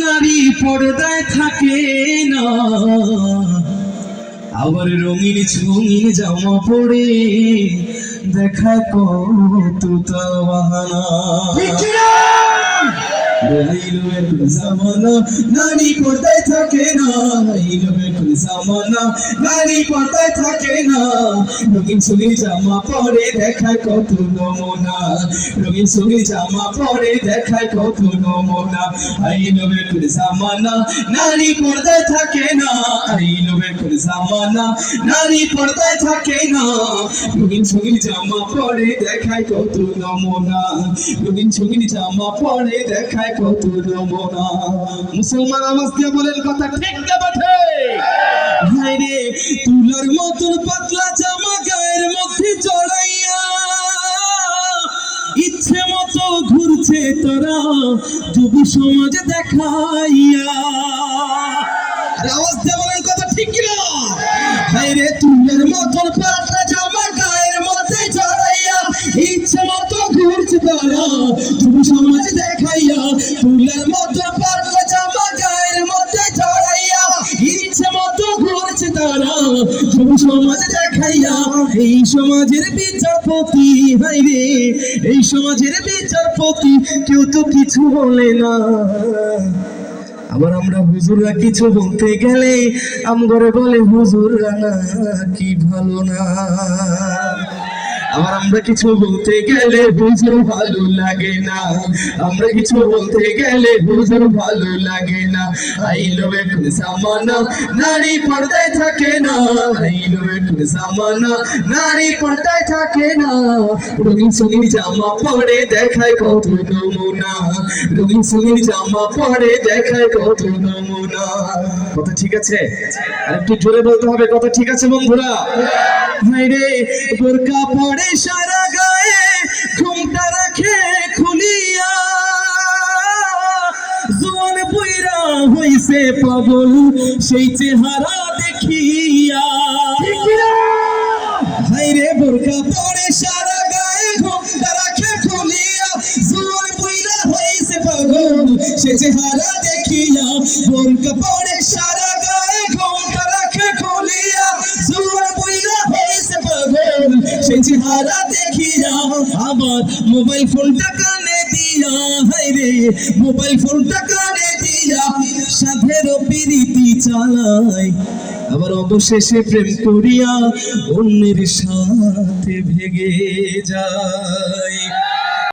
নারী পর্দায় থাকে না। আবার রঙিন ছুঙিন জামা পড়ে দেখা কত বাহানা। রইল এখন জামানা, নারী পর্দায় থাকে না। রইল এখন জামানা, নারী পর্দায় থাকে না। রঙিন ছুঙিন জামা পরে দেখায় কত নমুনা। রঙিন ছুঙিন জামা পরে দেখায় কত নমুনা। আইলো এখন জামানা, নারী পর্দায় থাকে না। আইলো এখন জামানা, নারী পর্দায় থাকে না। রঙিন ছুঙিন জামা পরে দেখায় কত নমুনা। রঙিন ছুঙিন জামা পরে দেখায় মুসলমান দিয়ে বলেন কথা ঠিক না তুলার মতন পাতলা জামা গায়ের মধ্যে জড়াইয়া ইচ্ছে মতো ঘুরছে তোরা যুব সমাজ দেখাইয়া। আওয়াজ দিয়ে বলেন কথা ঠিক না ভাই রে তুলার মতন পাতলা মতো ঘুরছে তোরা সমাজ দেখাইয়া তুলার মতন পাতলা জামা গায়ের মধ্যে জড়াইয়া ইচ্ছে মতো ঘুরছে তারা যুব সমাজ দেখাইয়া এই সমাজের বিচারপতি হাই রে এই সমাজের বিচারপতি কেউ তো কিছু বলে না আবার আমরা হুজুররা কিছু বলতে গেলে আমগরে বলে, হুজুররা কি ভালো না। আবার আমরা কিছু বলতে গেলে হুজুর ভালো লাগে না। আমরা কিছু বলতে গেলে হুজুর ভালো লাগে না। আইলো এখন জামানা নারী পর্দায় থাকে না। আইলো এখন জামানা নারী পর্দায় থাকে না। রঙিন সঙ্গীর জামা পরে দেখায় কত নমুনা। রঙিন সঙ্গীর জামা পরে দেখায় কত নমুনা। কথা ঠিক আছে? আর একটু জোরে বলতে হবে, কথা ঠিক আছে বন্ধুরা? হাই রে, বোরকা পরে সারা গায়ে, ঘুমটা রাখে খুলিয়া। জোয়ান বইরা হইছে পাগল, সেই চেহারা দেখিয়া। হাই রে, বোরকা পরে সারা গায়ে, ঘুমটা রাখে খুলিয়া। জোয়ান বইরা হইছে পাগল, সে চেহারা দেখিয়া, বোরকা পরে সারা সে দেখি যাও। আবার মোবাইল ফোনটা কানে দিয়া। হাই রে, মোবাইল ফোনটা কানে দিয়া। সাধের প্রীতি চালায় আবার অবশেষে প্রেম করিয়া অন্যের সাথে ভেগে যায়।